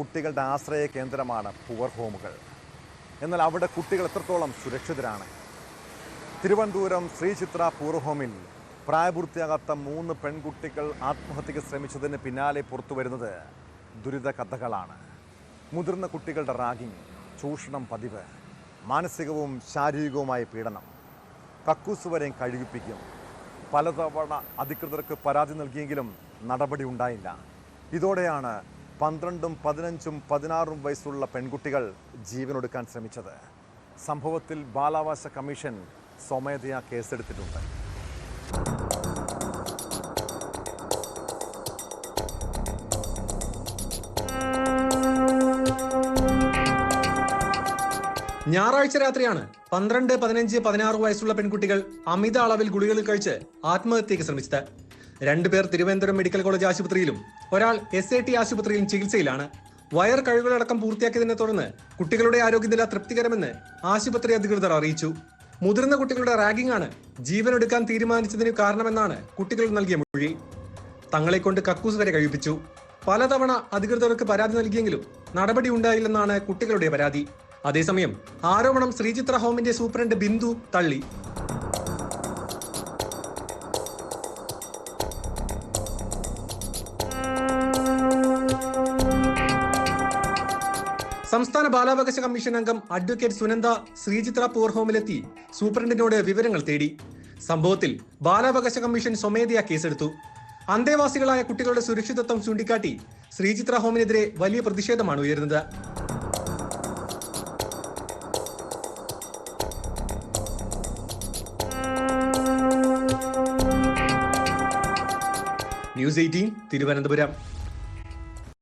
കുട്ടികളുടെ ആശ്രയ കേന്ദ്രമാണ് പുവർ ഹോമുകൾ. എന്നാൽ അവിടെ കുട്ടികൾ എത്രത്തോളം സുരക്ഷിതരാണ്? തിരുവനന്തപുരം ശ്രീചിത്ര പൂർ ഹോമിൽ പ്രായപൂർത്തിയാകാത്ത മൂന്ന് പെൺകുട്ടികൾ ആത്മഹത്യക്ക് ശ്രമിച്ചതിന് പിന്നാലെ പുറത്തു വരുന്നത് ദുരിത കഥകളാണ്. മുതിർന്ന കുട്ടികളുടെ റാഗിങ് ചൂഷണം പതിവ് മാനസികവും ശാരീരികവുമായ പീഡനം കക്കൂസ് വരെയും കഴുകിപ്പിക്കും. പലതവണ അധികൃതർക്ക് പരാതി നൽകിയെങ്കിലും നടപടി ഉണ്ടായില്ല. ഇതോടെയാണ് പന്ത്രണ്ടും പതിനഞ്ചും പതിനാറും വയസ്സുള്ള പെൺകുട്ടികൾ ജീവനൊടുക്കാൻ ശ്രമിച്ചത്. സംഭവത്തിൽ ബാലാവകാശ കമ്മീഷൻ സ്വമേധയാ കേസെടുത്തിട്ടുണ്ട്. ഞായറാഴ്ച രാത്രിയാണ് പന്ത്രണ്ട് പതിനഞ്ച് പതിനാറ് വയസ്സുള്ള പെൺകുട്ടികൾ അമിത അളവിൽ ഗുളികൾ കഴിച്ച് ആത്മഹത്യക്ക് ശ്രമിച്ചത്. രണ്ടുപേർ തിരുവനന്തപുരം മെഡിക്കൽ കോളേജ് ആശുപത്രിയിലും ഒരാൾ എസ് ഐ ടി ആശുപത്രിയിൽ ചികിത്സയിലാണ്. വയർ കഴിവുകളടക്കം പൂർത്തിയാക്കിയതിനെ തുടർന്ന് കുട്ടികളുടെ ആരോഗ്യനില തൃപ്തികരമെന്ന് ആശുപത്രി അധികൃതർ അറിയിച്ചു. മുതിർന്ന കുട്ടികളുടെ റാഗിംഗ് ആണ് ജീവനെടുക്കാൻ തീരുമാനിച്ചതിന് കാരണമെന്നാണ് കുട്ടികൾ നൽകിയ മൊഴി. തങ്ങളെ കൊണ്ട് കക്കൂസ് വരെ കഴിപ്പിച്ചു. പലതവണ അധികൃതർക്ക് പരാതി നൽകിയെങ്കിലും നടപടി ഉണ്ടായില്ലെന്നാണ് കുട്ടികളുടെ പരാതി. അതേസമയം ആരോപണം ശ്രീചിത്ര ഹോമിന്റെ സൂപ്രണ്ട് ബിന്ദു തള്ളി. സംസ്ഥാന ബാലാവകാശ കമ്മീഷൻ അംഗം അഡ്വക്കേറ്റ് സുനന്ദ ശ്രീചിത്ര പൂർഹോമിലെത്തി സൂപ്രണ്ടിനോട് വിവരങ്ങൾ തേടി. സംഭവത്തിൽ ബാലാവകാശ കമ്മീഷൻ സ്വമേധയാ കേസെടുത്തു. അന്തേവാസികളായ കുട്ടികളുടെ സുരക്ഷിതത്വം ചൂണ്ടിക്കാട്ടി ശ്രീചിത്ര ഹോമിനെതിരെ വലിയ പ്രതിഷേധമാണ് ഉയരുന്നത്. News eighteen Thiruvananthapuram.